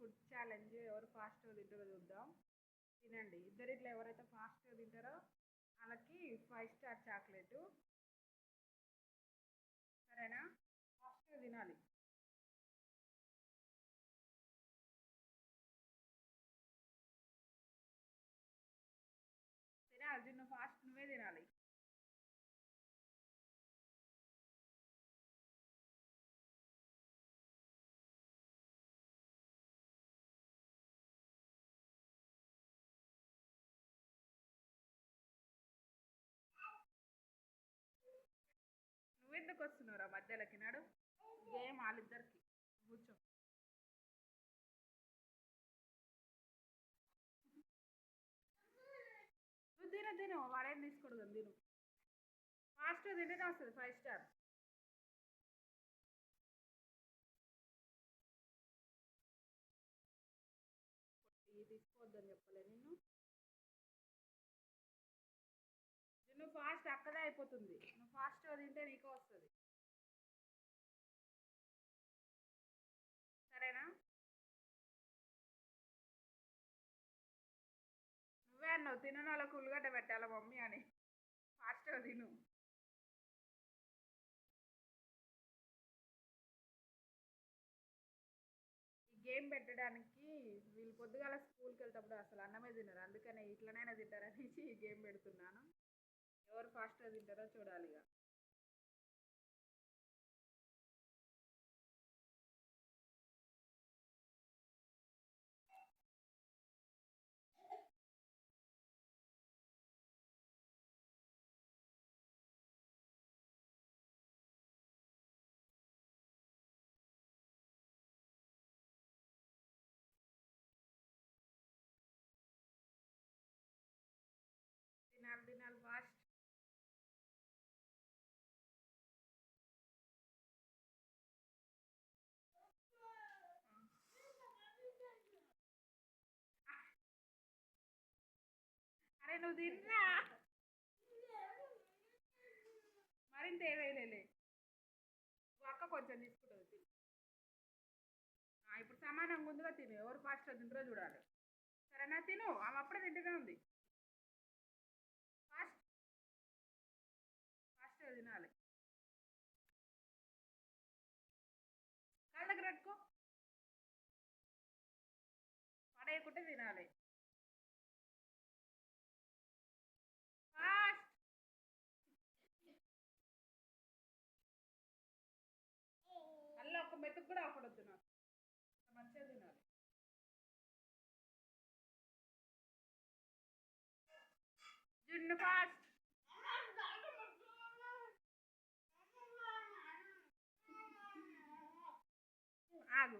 Food challenge ఎవరు ఫాస్ట్గా తింటారో చూద్దాం. తినండి. ఇద్దరిట్లో ఎవరైతే ఫాస్ట్గా తింటారో వాళ్ళకి ఫైవ్ స్టార్ చాక్లెట్ సరేనా? ఫాస్ట్గా తినాలి. తినాలి తిన్న ఫాస్ట్ నువ్వెందుకు వస్తున్నావురా మధ్యలోకి నాడు గేమ్ వాళ్ళిద్దరికి? కూర్చో. నువ్వు తిన తిను. వాడేం తీసుకోడు తిను. ఫాస్ట్ తింటేనే వస్తుంది ఫైవ్ స్టార్. తీసుకోవద్దని చెప్పలే నేను అయిపోతుంది. నువ్వు ఫాస్ట్గా తింటే నీకు వస్తుంది. సరేనా? నువ్వే అన్నావు తినని వాళ్ళకు ఉల్లిగడ్డ పెట్టాల మమ్మీ అని. ఫాస్ట్గా తిను. ఈ గేమ్ పెట్టడానికి వీళ్ళు పొద్దుగాల స్కూల్కి వెళ్తేప్పుడు అసలు అన్నమే తినరు. అందుకనే ఇట్లనైనా తింటారనేసి ఈ గేమ్ పెడుతున్నాను. ఎవరు ఫాస్ట్గా తింటారో చూడాలి ఇక నువ్వు తిన్నా. మరింత ఏవేలేలే నువ్వు అక్క కొంచెం తీసుకుంటుంది తిను. ఇప్పుడు సమానంగా ముందుగా తిను. ఎవరు ఫాస్ట్గా తింటారో చూడాలి. సరేనా తిను? ఆమె అప్పుడే తింటూనే ఉంది. ఫాస్ట్ ఫాస్ట్గా తినాలి. కళ్ళ దగ్గర పెట్టుకో పడేయకుంటే తినాలి. మెతుకు కూడా ఆపడొద్దు నాకు. మంచిగా తినాలి. జున్ను ఫాస్ట్ ఆగు.